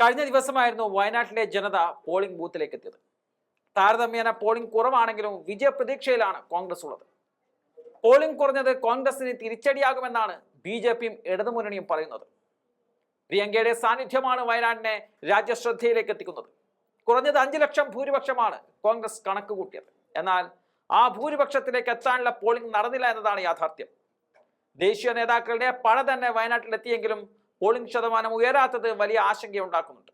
കഴിഞ്ഞ ദിവസമായിരുന്നു വയനാട്ടിലെ ജനത പോളിംഗ് ബൂത്തിലേക്ക് എത്തിയത് താരതമ്യേന പോളിംഗ് കുറവാണെങ്കിലും വിജയപ്രതീക്ഷയിലാണ് കോൺഗ്രസ് ഉള്ളത്. പോളിംഗ് കുറഞ്ഞത് കോൺഗ്രസിന് തിരിച്ചടിയാകുമെന്നാണ് ബി ജെ പിയും ഇടതുമുന്നണിയും പറയുന്നത്. പ്രിയങ്കയുടെ സാന്നിധ്യമാണ് വയനാടിനെ രാജ്യശ്രദ്ധയിലേക്ക് എത്തിക്കുന്നത് കുറഞ്ഞത് അഞ്ചു ലക്ഷം ഭൂരിപക്ഷമാണ് കോൺഗ്രസ് കണക്ക് കൂട്ടിയത്. എന്നാൽ ആ ഭൂരിപക്ഷത്തിലേക്ക് എത്താനുള്ള പോളിംഗ് നടന്നില്ല എന്നതാണ് യാഥാർത്ഥ്യം. ദേശീയ നേതാക്കളുടെ പഴ തന്നെ വയനാട്ടിലെത്തിയെങ്കിലും പോളിംഗ് ശതമാനം ഉയരാത്തത് വലിയ ആശങ്കയുണ്ടാക്കുന്നുണ്ട്.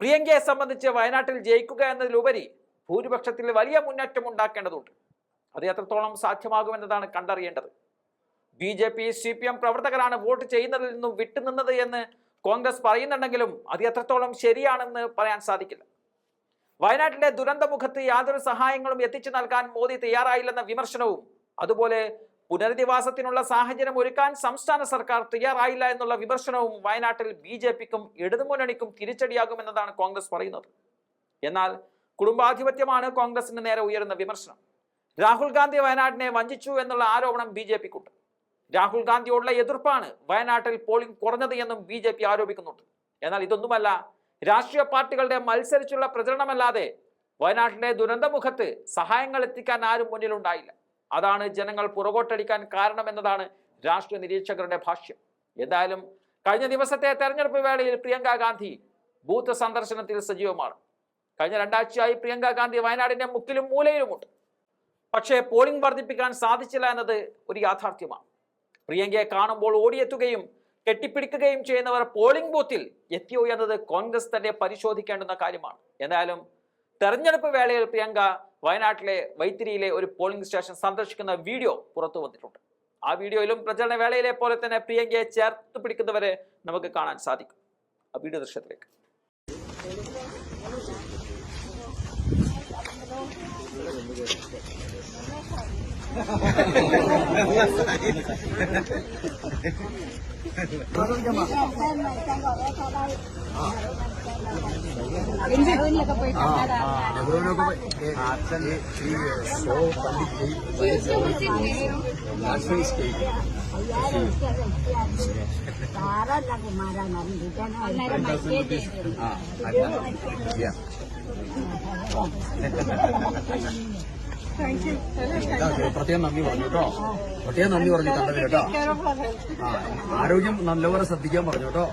പ്രിയങ്കയെ സംബന്ധിച്ച് വയനാട്ടിൽ ജയിക്കുക എന്നതിലുപരി ഭൂരിപക്ഷത്തിൽ വലിയ മുന്നേറ്റം ഉണ്ടാക്കേണ്ടതുണ്ട്. അത് എത്രത്തോളം സാധ്യമാകുമെന്നതാണ് കണ്ടറിയേണ്ടത്. B J P C P M പ്രവർത്തകരാണ് വോട്ട് ചെയ്യുന്നതിൽ നിന്നും വിട്ടുനിന്നത് എന്ന് കോൺഗ്രസ് പറയുന്നുണ്ടെങ്കിലും അത് എത്രത്തോളം ശരിയാണെന്ന് പറയാൻ സാധിക്കില്ല. വയനാട്ടിലെ ദുരന്തമുഖത്ത് യാതൊരു സഹായങ്ങളും എത്തിച്ചു നൽകാൻ മോദി തയ്യാറായില്ലെന്ന വിമർശനവും അതുപോലെ പുനരധിവാസത്തിനുള്ള സാഹചര്യം ഒരുക്കാൻ സംസ്ഥാന സർക്കാർ തയ്യാറായില്ല എന്നുള്ള വിമർശനവും വയനാട്ടിൽ ബി ജെ പിക്കും ഇടതുമുന്നണിക്കും തിരിച്ചടിയാകുമെന്നതാണ് കോൺഗ്രസ് പറയുന്നത്. എന്നാൽ കുടുംബാധിപത്യമാണ് കോൺഗ്രസിന് നേരെ ഉയരുന്ന വിമർശനം. രാഹുൽ ഗാന്ധി വയനാടിനെ വഞ്ചിച്ചു എന്നുള്ള ആരോപണം ബി ജെ പിക്കുണ്ട്. രാഹുൽ ഗാന്ധിയോടുള്ള എതിർപ്പാണ് വയനാട്ടിൽ പോളിംഗ് കുറഞ്ഞത് എന്നും ബി ജെ പി ആരോപിക്കുന്നുണ്ട്. എന്നാൽ ഇതൊന്നുമല്ല രാഷ്ട്രീയ പാർട്ടികളുടെ മത്സരിച്ചുള്ള പ്രചരണമല്ലാതെ വയനാട്ടിലെ ദുരന്തമുഖത്ത് സഹായങ്ങൾ എത്തിക്കാൻ ആരും മുന്നിലുണ്ടായില്ല. അതാണ് ജനങ്ങൾ പുറകോട്ടടിക്കാൻ കാരണമെന്നതാണ് രാഷ്ട്രീയ നിരീക്ഷകരുടെ ഭാഷ്യം. എന്തായാലും കഴിഞ്ഞ ദിവസത്തെ തെരഞ്ഞെടുപ്പ് വേളയിൽ പ്രിയങ്ക ഗാന്ധി ബൂത്ത് സന്ദർശനത്തിൽ സജീവമാണ്. കഴിഞ്ഞ രണ്ടാഴ്ചയായി പ്രിയങ്ക ഗാന്ധി വയനാടിന്റെ മുക്കിലും മൂലയിലുമുണ്ട്. പക്ഷേ പോളിംഗ് വർദ്ധിപ്പിക്കാൻ സാധിച്ചില്ല എന്നത് ഒരു യാഥാർത്ഥ്യമാണ്. പ്രിയങ്കയെ കാണുമ്പോൾ ഓടിയെത്തുകയും കെട്ടിപ്പിടിക്കുകയും ചെയ്യുന്നവർ പോളിംഗ് ബൂത്തിൽ എത്തിയോ എന്നത് കോൺഗ്രസ് തന്നെ പരിശോധിക്കേണ്ടുന്ന കാര്യമാണ്. എന്തായാലും തെരഞ്ഞെടുപ്പ് വേളയിൽ പ്രിയങ്ക വയനാട്ടിലെ വൈത്തിരിയിലെ ഒരു പോളിംഗ് സ്റ്റേഷൻ സന്ദർശിക്കുന്ന വീഡിയോ പുറത്തു വന്നിട്ടുണ്ട് ആ വീഡിയോയിലും പ്രചരണ വേളയിലെ പോലെ തന്നെ പ്രിയങ്കയെ ചേർത്ത് പിടിക്കുന്നവരെ നമുക്ക് കാണാൻ സാധിക്കും ആ വീഡിയോ ദൃശ്യത്തിലേക്ക് സാറല്ല പ്രത്യേകം നന്ദി പറഞ്ഞു കേട്ടോ? പ്രത്യേകം നന്ദി പറഞ്ഞു കണ്ടത് കേട്ടോ? ആരോഗ്യം നല്ലപോലെ ശ്രദ്ധിക്കാൻ പറഞ്ഞു കേട്ടോ?